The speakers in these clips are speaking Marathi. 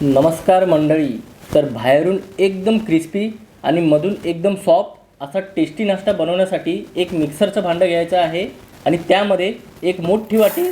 नमस्कार मंडळी. तर बाहेरून एकदम क्रिस्पी आणि मधून एकदम सॉफ्ट असा टेस्टी नाश्ता बनवण्यासाठी एक मिक्सरचं भांडं घ्यायचं आहे आणि त्यामध्ये एक मोठी वाटी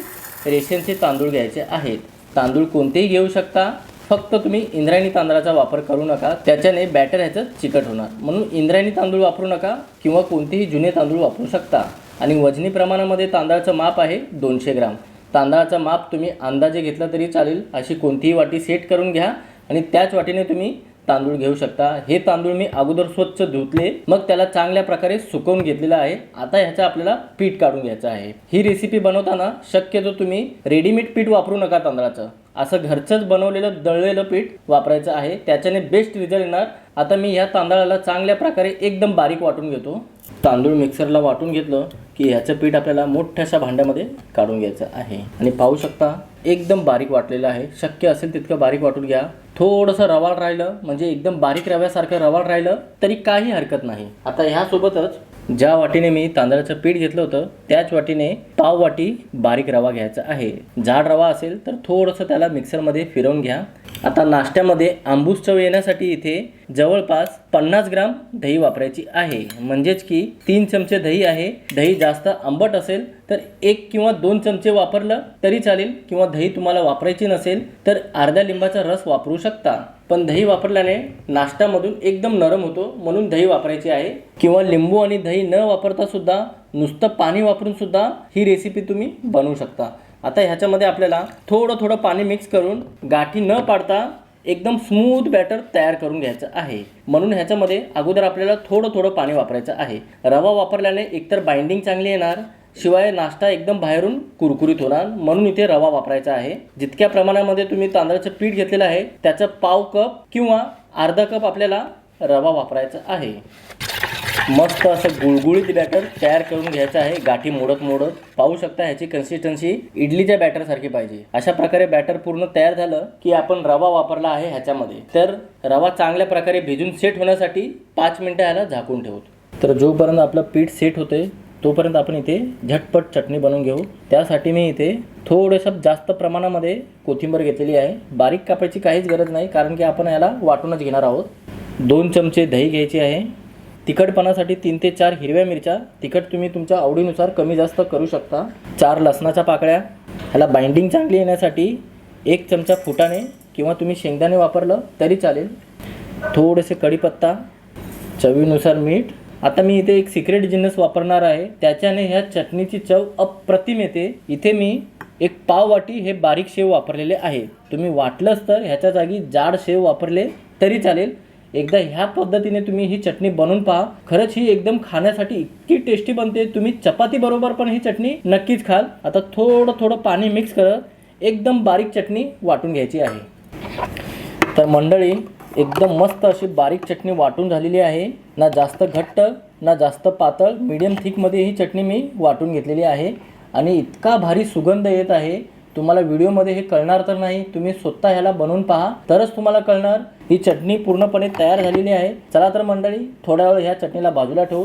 रेशनचे तांदूळ घ्यायचे आहेत. तांदूळ कोणतेही घेऊ शकता. फक्त तुम्ही इंद्रायणी तांदळाचा वापर करू नका. त्याच्याने बॅटर ह्याचं चिकट होणार. म्हणून इंद्रायणी तांदूळ वापरू नका किंवा कोणतेही जुने तांदूळ वापरू शकता. आणि वजनी प्रमाणामध्ये तांदळाचं माप आहे दोनशे ग्राम. तांदळाचं माप तुम्ही अंदाजे घेतलं तरी चालेल. अशी कोणतीही वाटी सेट करून घ्या आणि त्याच वाटीने तुम्ही तांदूळ घेऊ शकता. हे तांदूळ मी अगोदर स्वच्छ धुतले. मग त्याला चांगल्या प्रकारे सुकवून घेतलेलं आहे. आता ह्याचं आपल्याला पीठ काढून घ्यायचं आहे. ही रेसिपी बनवताना शक्यतो तुम्ही रेडीमेड पीठ वापरू नका तांदळाचं. असं घरचंच बनवलेलं दळलेलं पीठ वापरायचं आहे. त्याच्याने बेस्ट रिझल्ट येणार. आता मी ह्या तांदळाला चांगल्या प्रकारे एकदम बारीक वाटून घेतो. तांदूळ मिक्सरला वाटून घेतलं की ह्याचं पीठ आपल्याला मोठ्याशा भांड्यामध्ये काढून घ्यायचं आहे. आणि पाहू शकता एकदम बारीक वाटलेलं आहे. शक्य असेल तितकं बारीक वाटून घ्या. थोडंसं रवाळ राहिलं म्हणजे एकदम बारीक रव्यासारखं रवाळ राहिलं तरी काही हरकत नाही. आता ह्यासोबतच ज्या वाटीने मी तांदळाचं पीठ घेतलं होतं त्याच वाटीने पाव वाटी बारीक रवा घ्यायचा आहे. जाड रवा असेल तर थोडंसं त्याला मिक्सरमध्ये फिरवून घ्या. आता नाश्त्यामध्ये आंबूस चव येण्यासाठी इथे जवळपास पन्नास ग्राम दही वापरायची आहे. म्हणजेच की तीन चमचे दही आहे. दही जास्त आंबट असेल तर एक किंवा दोन चमचे वापरलं तरी चालेल किंवा दही तुम्हाला वापरायची नसेल तर अर्ध्या लिंबाचा रस वापरू शकता. पण दही वापरल्याने नाश्त्यामधून एकदम नरम होतो म्हणून दही वापरायची आहे. किंवा लिंबू आणि दही न वापरता सुद्धा नुसतं पाणी वापरून सुद्धा ही रेसिपी तुम्ही बनवू शकता. आता ह्याच्यामध्ये आपल्याला थोडं थोडं पाणी मिक्स करून गाठी न पाडता एकदम स्मूथ बॅटर तयार करून घ्यायचं आहे. म्हणून ह्याच्यामध्ये अगोदर आपल्याला थोडं थोडं पाणी वापरायचं आहे. रवा वापरल्याने एकतर बाइंडिंग चांगली येणार शिवाय नाश्ता एकदम बाहेरून कुरकुरीत होणार म्हणून इथे रवा वापरायचा आहे. जितक्या प्रमाणामध्ये तुम्ही तांदळाचं पीठ घेतलेलं आहे त्याचं पाव कप किंवा अर्धा कप आपल्याला रवा वापरायचा आहे. मस्त असं गुळगुळीत बॅटर तयार करून घ्यायचं आहे. गाठी मोडत मोडत. पाहू शकता ह्याची कन्सिस्टन्सी इडलीच्या बॅटरसारखी पाहिजे. अशा प्रकारे बॅटर पूर्ण तयार झालं की आपण रवा वापरला आहे ह्याच्यामध्ये. तर रवा चांगल्या प्रकारे भिजून सेट होण्यासाठी पाच मिनटं ह्याला झाकून ठेवतो. तर जोपर्यंत आपलं पीठ सेट होते तोपर्यंत आपण इथे झटपट चटणी बनवून घेऊ. त्यासाठी मी इथे थोडंसं जास्त प्रमाणामध्ये कोथिंबीर घेतलेली आहे. बारीक कापायची काहीच गरज नाही कारण की आपण याला वाटूनच घेणार आहोत. दोन चमचे दही घ्यायची आहे. तिखटपणासाठी तीन ते चार हिरव्या मिरच्या. तिखट तुम्ही तुमच्या आवडीनुसार कमी जास्त करू शकता. चार लसणाच्या पाकळ्या. ह्याला बाइंडिंग चांगली येण्यासाठी एक चमचा फुटाणे किंवा तुम्ही शेंगदाणे वापरलं तरी चालेल. थोडेसे कढीपत्ता. चवीनुसार मीठ. आता मी इथे एक सिक्रेट जिन्नस वापरणार आहे. त्याच्याने ह्या चटणीची चव अप्रतिम येते. इथे मी एक पाव वाटी हे बारीक शेव वापरलेले आहे. तुम्ही वाटलंच तर ह्याच्या जागी जाड शेव वापरले तरी चालेल. एकदा ह्या पद्धतीने तुम्ही ही चटणी बनवून पहा. खरंच ही एकदम खाण्यासाठी इतकी टेस्टी बनते. तुम्ही चपाती बरोबर पण ही चटणी नक्कीच खाल. आता थोडं थोडं पाणी मिक्स करत एकदम बारीक चटणी वाटून घ्यायची आहे. तर मंडळी एकदम मस्त अशी बारीक चटणी वाटून झालेली आहे. ना जास्त घट्ट ना जास्त पातळ मीडियम थिकमध्ये ही चटणी मी वाटून घेतलेली आहे. आणि इतका भारी सुगंध येत आहे. तुम्हाला व्हिडिओमध्ये हे कळणार तर नाही. तुम्ही स्वतः ह्याला बनवून पहा. तरच तुम्हाला कळणार. ही चटणी पूर्णपणे तयार झालेली आहे. चला तर मंडळी थोड्या वेळ ह्या चटणीला बाजूला ठेवू.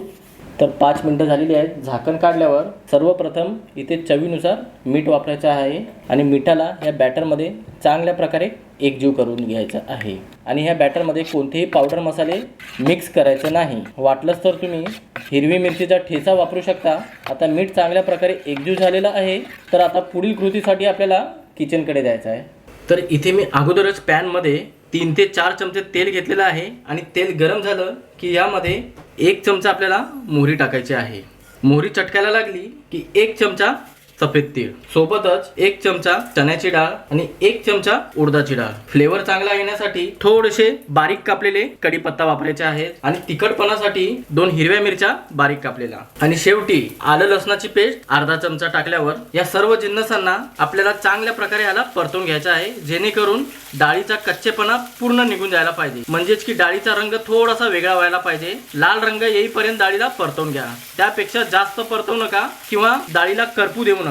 तर पाच मिनटं झालेली आहेत. झाकण काढल्यावर सर्वप्रथम इथे चवीनुसार मीठ वापरायचं आहे. आणि मिठाला या बॅटरमध्ये चांगल्या प्रकारे एकजीव करून घ्यायचं आहे. आणि ह्या बॅटरमध्ये कोणतेही पावडर मसाले मिक्स करायचे नाही. वाटलंच तर तुम्ही हिरवी मिरचीचा ठेचा वापरू शकता. आता मीठ चांगल्या प्रकारे एकजीव झालेलं आहे. तर आता पुढील कृतीसाठी आपल्याला किचनकडे जायचं आहे. तर इथे मी अगोदरच पॅनमध्ये तीन ते चार चमचे तेल घेतलेलं आहे. आणि तेल गरम झालं की यामध्ये एक चमचा आपल्याला मोहरी टाकायची आहे. मोहरी चटकायला लागली की एक चमचा सफेद तीळ. सोबतच एक चमचा चण्याची डाळ आणि एक चमचा उडदाची डाळ. फ्लेवर चांगला येण्यासाठी थोडेसे बारीक कापलेले कढीपत्ता वापरायचे आहेत आणि तिखटपणासाठी दोन हिरव्या मिरच्या बारीक कापलेल्या आणि शेवटी आलं लसणाची पेस्ट अर्धा चमचा टाकल्यावर या सर्व जिन्नसांना आपल्याला चांगल्या प्रकारे याला परतून घ्यायचा आहे जेणेकरून डाळीचा कच्चेपणा पूर्ण निघून जायला पाहिजे. म्हणजेच की डाळीचा रंग थोडासा वेगळा व्हायला पाहिजे. लाल रंग येईपर्यंत डाळीला परतवून घ्या. त्यापेक्षा जास्त परतवू नका किंवा डाळीला करपू देऊ नका.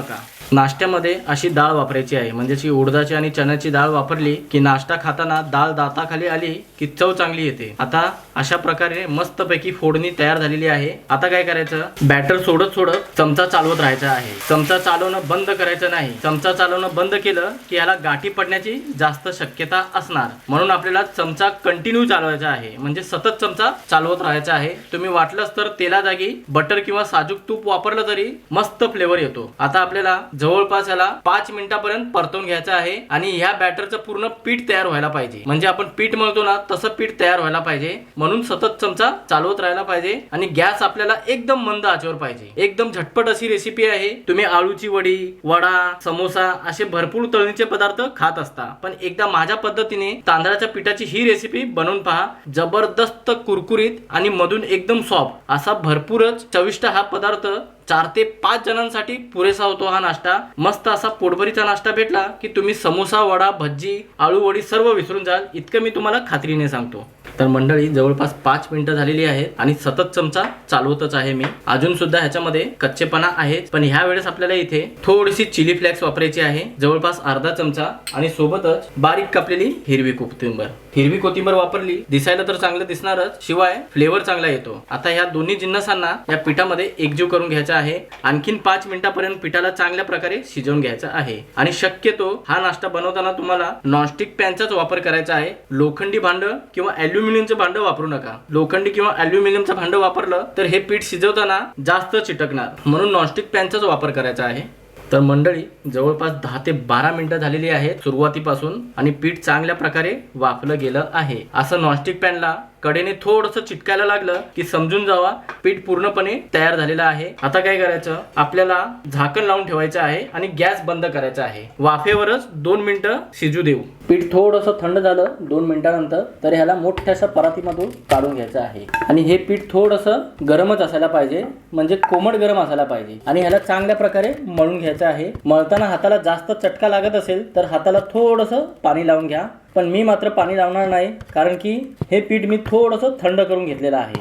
नाश्त्यामध्ये अशी डाळ वापरायची आहे. म्हणजे अशी उडदाची आणि चण्याची डाळ वापरली की नाश्ता खाताना डाळ दाताखाली आली की चव चांगली येते. आता अशा प्रकारे मस्तपैकी फोडणी तयार झालेली आहे. आता काय करायचं? बॅटर सोडत सोडत चमचा चालवत राहायचा आहे. चमचा चालवणं बंद करायचं नाही. चमचा चालवणं बंद केलं की याला गाठी पडण्याची जास्त शक्यता असणार. म्हणून आपल्याला चमचा कंटिन्यू चालवायचा आहे. म्हणजे सतत चमचा चालवत राहायचा आहे. तुम्ही वाटलंच तर तेला जागी बटर किंवा साजूक तूप वापरलं तरी मस्त फ्लेवर येतो. आता आपल्याला जवळपास याला पाच मिनिटापर्यंत परतवून घ्यायचं आहे आणि ह्या बॅटरचं पूर्ण पीठ तयार व्हायला पाहिजे. म्हणजे आपण पीठ मळतो ना तसं पीठ तयार व्हायला पाहिजे. म्हणून सतत चमचा चालवत राहायला पाहिजे आणि गॅस आपल्याला एकदम मंद आचेवर पाहिजे. एकदम झटपट अशी रेसिपी आहे. तुम्ही आळूची वडी वडा समोसा असे भरपूर तळणीचे पदार्थ खात असता. पण एकदा माझ्या पद्धतीने तांदळाच्या पिठाची ही रेसिपी बनवून पहा. जबरदस्त कुरकुरीत आणि मधून एकदम सॉफ्ट असा भरपूरच चविष्ट हा पदार्थ चार ते पाच जणांसाठी पुरेसा होतो हा नाश्ता. मस्त असा पोटभरीचा नाश्ता भेटला की तुम्ही समोसा वडा भज्जी आळू वडी सर्व विसरून जाल. इतकं मी तुम्हाला खात्रीने सांगतो. तर मंडळी जवळपास पाच मिनिटं झालेली आहेत आणि सतत चमचा चालवतच आहे मी. अजून सुद्धा ह्याच्यामध्ये कच्चेपणा आहे पण ह्या वेळेस आपल्याला इथे थोडीशी चिली फ्लेक्स वापरायची आहे. जवळपास अर्धा चमचा आणि सोबतच बारीक कापलेली हिरवी कोथिंबर हिरवी कोथिंबर वापरली दिसायला तर चांगलं दिसणारच शिवाय फ्लेवर चांगला येतो. आता ह्या दोन्ही जिन्नसांना या पिठामध्ये एकजीव करून घ्यायचा आहे. आणखीन पाच मिनिटापर्यंत पिठाला चांगल्या प्रकारे शिजवून घ्यायचा आहे. आणि शक्यतो हा नाश्ता बनवताना तुम्हाला नॉनस्टिक पॅनचाच वापर करायचा आहे. लोखंडी भांड किंवा अल्युमिनियमचं भांड वापरू नका. लोखंडी किंवा अल्युमिनियमचं भांड वापरलं तर हे पीठ शिजवताना जास्त चिटकणार. म्हणून नॉनस्टिक पॅनचाच वापर करायचा आहे. तर मंडळी जवळपास दहा ते बारा मिनिटं झालेली आहेत सुरुवातीपासून आणि पीठ चांगल्या प्रकारे वाफलं गेलं आहे. असं नॉनस्टिक पॅनला कडेने थोडंसं चिटकायला लागलं की समजून जावा पीठ पूर्णपणे तयार झालेलं आहे. आता काय करायचं? आपल्याला झाकण लावून ठेवायचं आहे आणि गॅस बंद करायचा आहे. वाफेवरच दोन मिनिटं शिजू देऊ. पीठ थोडंसं थंड झालं दोन मिनिटानंतर तर ह्याला मोठ्याशा परातीमधून काढून घ्यायचं आहे. आणि हे पीठ थोडंसं गरमच असायला पाहिजे म्हणजे कोमट गरम असायला पाहिजे. आणि ह्याला चांगल्या प्रकारे मळून घ्यायचं आहे. मळताना हाताला जास्त चटका लागत असेल तर हाताला थोडंसं पाणी लावून घ्या. पण मी मात्र पाणी लावणार नाही कारण की हे पीठ मी थोडंसं थंड करून घेतलेलं आहे.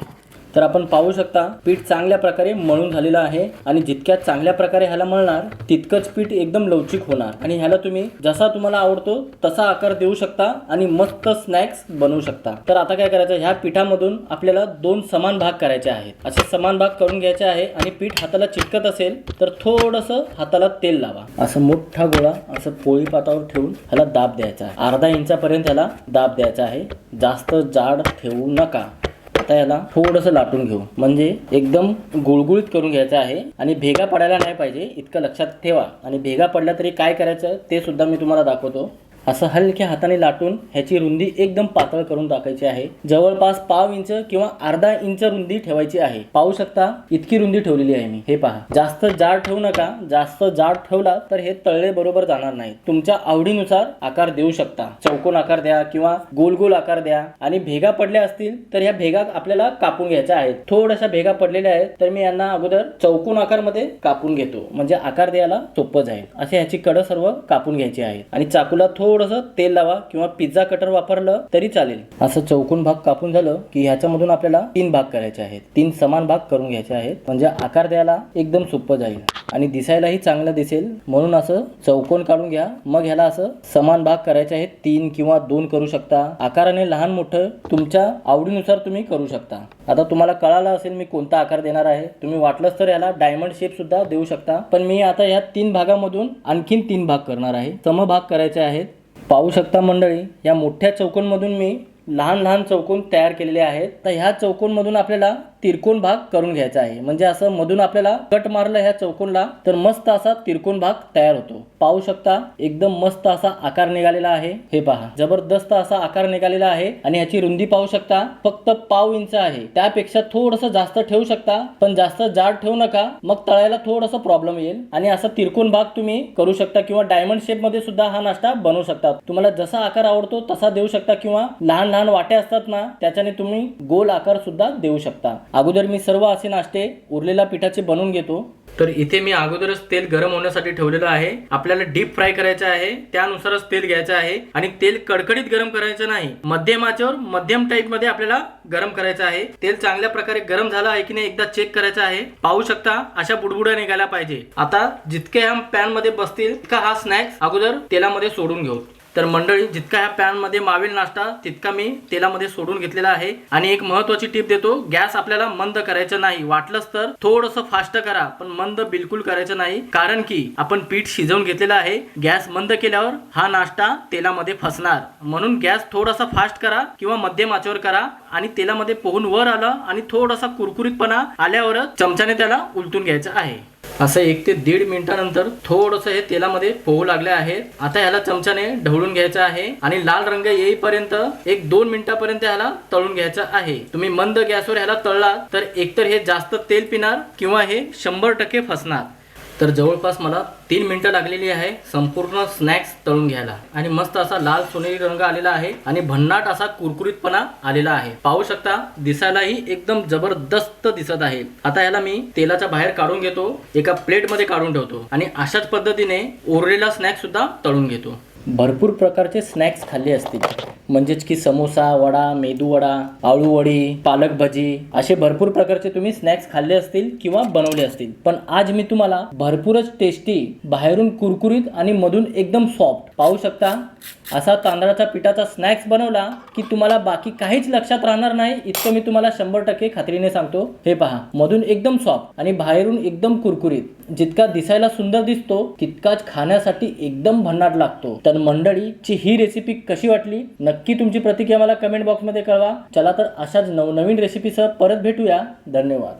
तर आपण पाहू शकता पीठ चांगल्या प्रकारे मळून झालेलं आहे आणि जितक्या चांगल्या प्रकारे ह्याला मळणार तितकंच पीठ एकदम लवचिक होणार. आणि ह्याला तुम्ही जसा तुम्हाला आवडतो तसा आकार देऊ शकता आणि मस्त स्नॅक्स बनवू शकता. तर आता काय करायचं ह्या पिठामधून आपल्याला दोन समान भाग करायचे आहेत. असे समान भाग करून घ्यायचे आहे आणि पीठ हाताला चिटकत असेल तर थोडंसं हाताला तेल लावा. असं मोठा गोळा असं पोळी पातावर ठेवून ह्याला दाब द्यायचा आहे. अर्धा इंचापर्यंत ह्याला दाब द्यायचा आहे. जास्त जाड ठेवू नका. आता याला थोडंसं लाटून घेऊ. म्हणजे एकदम गुळगुळीत करून घ्यायचं आहे. आणि भेगा पडायला नाही पाहिजे इतकं लक्षात ठेवा. आणि भेगा पडल्या तरी काय करायचं ते सुद्धा मी तुम्हाला दाखवतो. असं हलक्या हाताने लाटून ह्याची रुंदी एकदम पातळ करून टाकायची आहे. जवळपास पाव इंच किंवा अर्धा इंच रुंदी ठेवायची आहे. पाहू शकता इतकी रुंदी ठेवलेली आहे मी. हे पहा. जास्त जाड ठेवू नका. जास्त जाड ठेवला तर हे तळले बरोबर जाणार नाही. तुमच्या आवडीनुसार आकार देऊ शकता. चौकोन आकार द्या किंवा गोल गोल आकार द्या. आणि भेगा पडल्या असतील तर ह्या भेगा आपल्याला कापून घ्यायच्या आहेत. थोड्याशा भेगा पडलेल्या आहेत तर मी यांना अगोदर चौकोन आकारमध्ये कापून घेतो. म्हणजे आकार द्यायला सोपं जाईल. असे ह्याची कडं सर्व कापून घ्यायची आहेत. आणि चाकूला थोडंसं तेल लावा किंवा पिझ्झा कटर वापरलं तरी चालेल. असं चौकोन भाग कापून झालं की ह्याच्यामधून आपल्याला तीन भाग करायचे आहेत. तीन समान भाग करून घ्यायचे आहेत. म्हणजे आकार द्यायला एकदम सोपं जाईल. आणि दिसायलाही चांगलं दिसेल. म्हणून असं चौकोन काढून घ्या. मग ह्याला असं समान भाग करायचे आहेत. तीन किंवा दोन करू शकता. आकाराने लहान मोठं तुमच्या आवडीनुसार तुम्ही करू शकता. आता तुम्हाला कळालं असेल मी कोणता आकार देणार आहे. तुम्ही वाटलंच तर याला डायमंड शेप सुद्धा देऊ शकता. पण मी आता या तीन भागामधून आणखीन तीन भाग करणार आहे. समभाग करायचे आहेत. पाहू शकता मंडळी या मोठ्या चौकोनमधून मी लहान लहान चौकोन तयार केलेले आहेत. तर ह्या चौकोनमधून आपल्याला तिरकोन भाग करून घ्यायचा आहे. म्हणजे असं मधून आपल्याला कट मारलं ह्या चौकोनला तर मस्त असा तिरकोन भाग तयार होतो. पाहू शकता एकदम मस्त असा आकार निघालेला आहे. हे पहा जबरदस्त असा आकार निघालेला आहे. आणि ह्याची रुंदी पाहू शकता फक्त पाव इंच आहे. त्यापेक्षा थोडस जास्त ठेवू शकता पण जास्त जाड ठेवू नका. मग तळायला थोडस प्रॉब्लेम येईल. आणि असा तिरकोन भाग तुम्ही करू शकता किंवा डायमंड शेपमध्ये सुद्धा हा नाश्ता बनवू शकता. तुम्हाला जसा आकार आवडतो तसा देऊ शकता किंवा लहान लहान वाटे असतात ना त्याच्याने तुम्ही गोल आकार सुद्धा देऊ शकता. अगोदर मी सर्व असे नाश्ते उरलेल्या पिठाचे बनवून घेतो. तर इथे मी अगोदरच तेल गरम होण्यासाठी ठेवलेलं आहे. आपल्याला डीप फ्राय करायचं आहे. त्यानुसारच तेल घ्यायचं आहे. आणि तेल कडकडीत गरम करायचं नाही. मध्यम आचेवर मध्यम टाईपमध्ये आपल्याला गरम करायचं आहे. तेल चांगल्या प्रकारे गरम झालं आहे की नाही एकदा चेक करायचं आहे. पाहू शकता अशा बुडबुड्या निघायला पाहिजे. आता जितके ह्या पॅनमध्ये बसतील तितका हा स्नॅक्स अगोदर तेलामध्ये सोडून घेऊ. तर मंडळी जितका ह्या पॅनमध्ये मावेल नाश्ता तितका मी तेलामध्ये सोडून घेतलेला आहे. आणि एक महत्वाची टीप देतो गॅस आपल्याला मंद करायचं नाही. वाटलंच तर थोडंसं फास्ट करा पण मंद बिलकुल करायचं नाही. कारण की आपण पीठ शिजवून घेतलेलं आहे. गॅस मंद केल्यावर हा नाश्ता तेलामध्ये फसणार. म्हणून गॅस थोडासा फास्ट करा किंवा मध्यम आचेवर करा आणि तेलामध्ये पोहून वर आलं आणि थोडासा कुरकुरीतपणा आल्यावरच चमच्याने त्याला उलटून घ्यायचं आहे. असं एक ते दीड मिनिटानंतर थोडंसं हे तेलामध्ये पोहू लागले आहे. आता ह्याला चमच्याने ढवळून घ्यायचं आहे आणि लाल रंग येईपर्यंत एक दोन मिनिटापर्यंत ह्याला तळून घ्यायचं आहे. तुम्ही मंद गॅसवर ह्याला तळला तर एकतर हे जास्त तेल पिणार किंवा हे शंभर टक्के फसणार. तर जवळपास मला तीन मिनिटं लागलेली आहे. संपूर्ण स्नॅक्स तळून घ्यायला. आणि मस्त असा लाल सोनेरी रंग आलेला आहे आणि भन्नाट असा कुरकुरीतपणा आलेला आहे. पाहू शकता दिसायलाही एकदम जबरदस्त दिसत आहे. आता याला मी तेलाच्या बाहेर काढून घेतो. एका प्लेटमध्ये काढून ठेवतो. आणि अशाच पद्धतीने उरलेला स्नॅक्स सुद्धा तळून घेतो. भरपूर प्रकारचे स्नॅक्स खाल्ले असतील. म्हणजेच की समोसा वडा मेदूवडा आळूवडी पालक भजी असे भरपूर प्रकारचे तुम्ही स्नॅक्स खाल्ले असतील किंवा बनवले असतील. पण आज मी तुम्हाला भरपूरच टेस्टी बाहेरून कुरकुरीत आणि मधून एकदम सॉफ्ट पाहू शकता. असा तांदळाच्या पिठाचा स्नॅक्स बनवला की तुम्हाला बाकी काहीच लक्षात राहणार नाही इतकं मी तुम्हाला शंभर टक्के खात्रीने सांगतो. हे पहा मधून एकदम सॉफ्ट आणि बाहेरून एकदम कुरकुरीत. जितका दिसायला सुंदर दिसतो तितकाच खाण्यासाठी एकदम भन्नाट लागतो. तर मंडळीची ही रेसिपी कशी वाटली? नक्की तुमची प्रतिक्रिया मला कमेंट बॉक्समध्ये कळवा. चला तर अशाच नवनवीन रेसिपीसह परत भेटूया. धन्यवाद.